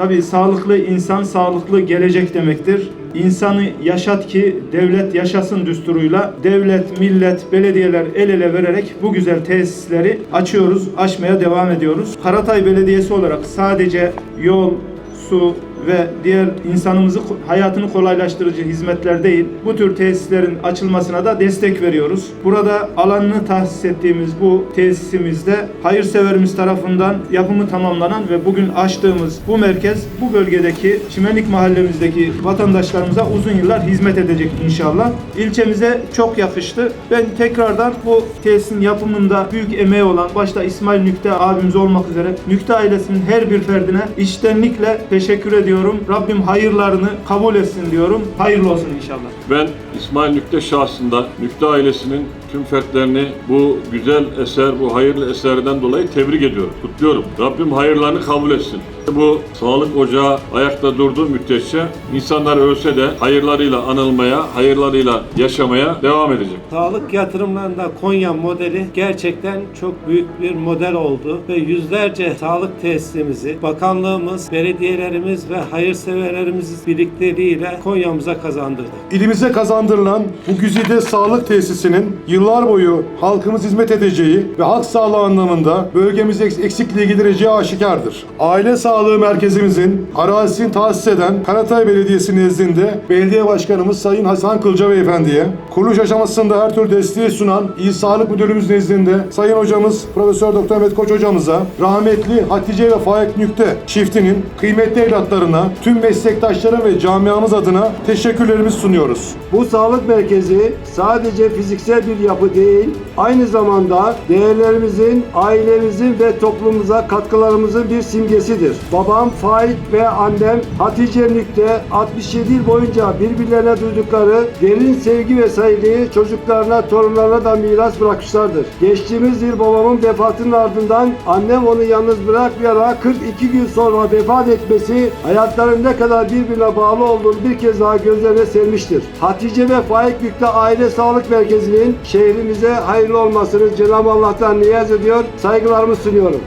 Tabii sağlıklı insan sağlıklı gelecek demektir. İnsanı yaşat ki devlet yaşasın düsturuyla devlet, millet, belediyeler el ele vererek bu güzel tesisleri açıyoruz, açmaya devam ediyoruz. Karatay Belediyesi olarak sadece yol, su ve diğer insanımızı hayatını kolaylaştırıcı hizmetler değil, bu tür tesislerin açılmasına da destek veriyoruz. Burada alanını tahsis ettiğimiz bu tesisimizde hayırseverimiz tarafından yapımı tamamlanan ve bugün açtığımız bu merkez bu bölgedeki Çimenlik mahallemizdeki vatandaşlarımıza uzun yıllar hizmet edecek inşallah. İlçemize çok yakıştı. Ben tekrardan bu tesisin yapımında büyük emeği olan başta İsmail Nükte abimiz olmak üzere Nükte ailesinin her bir ferdine içtenlikle teşekkür ediyorum. Rabbim hayırlarını kabul etsin diyorum. Hayırlı olsun inşallah. Ben İsmail Nükte şahsında Nükte ailesinin tüm fertlerini bu güzel eser, bu hayırlı eserden dolayı tebrik ediyorum, kutluyorum. Rabbim hayırlarını kabul etsin. Bu sağlık ocağı ayakta durduğu müddetçe insanlar ölse de hayırlarıyla anılmaya, hayırlarıyla yaşamaya devam edecek. Sağlık yatırımlarında Konya modeli gerçekten çok büyük bir model oldu ve yüzlerce sağlık tesisimizi bakanlığımız, belediyelerimiz ve hayırseverlerimiz birlikleriyle Konya'mıza kazandırdı. İlimize kazandırılan bu güzide sağlık tesisinin yıllar boyu halkımız hizmet edeceği ve halk sağlığı anlamında bölgemizi eks- eksikliği gidereceği aşikardır. Aile Sağlığı Merkezimizin arazisini tahsis eden Karatay Belediyesi nezdinde Belediye Başkanımız Sayın Hasan Kılca Beyefendi'ye, kuruluş aşamasında her türlü desteği sunan İl Sağlık Müdürümüz nezdinde Sayın Hocamız Profesör Doktor Mehmet Koç Hocamıza, rahmetli Hatice ve Faik Nükte çiftinin kıymetli evlatlarına, tüm meslektaşlarım ve camiamız adına teşekkürlerimizi sunuyoruz. Bu sağlık merkezi sadece fiziksel bir yapı değil, aynı zamanda değerlerimizin, ailemizin ve toplumumuza katkılarımızın bir simgesidir. Babam Faik ve annem Hatice Nükte 67 yıl boyunca birbirlerine duydukları derin sevgi ve saygıyı çocuklarına, torunlarına da miras bırakmışlardır. Geçtiğimiz yıl babamın vefatının ardından annem onu yalnız bırakmayarak 42 gün sonra vefat etmesi hayatların ne kadar birbirine bağlı olduğunu bir kez daha gözlerine sermiştir. Hatice ve Faik Nükte Aile Sağlık Merkezi'nin şehrimize hayırlı olmasını Cenab-ı Allah'tan niyaz ediyor, saygılarımı sunuyorum.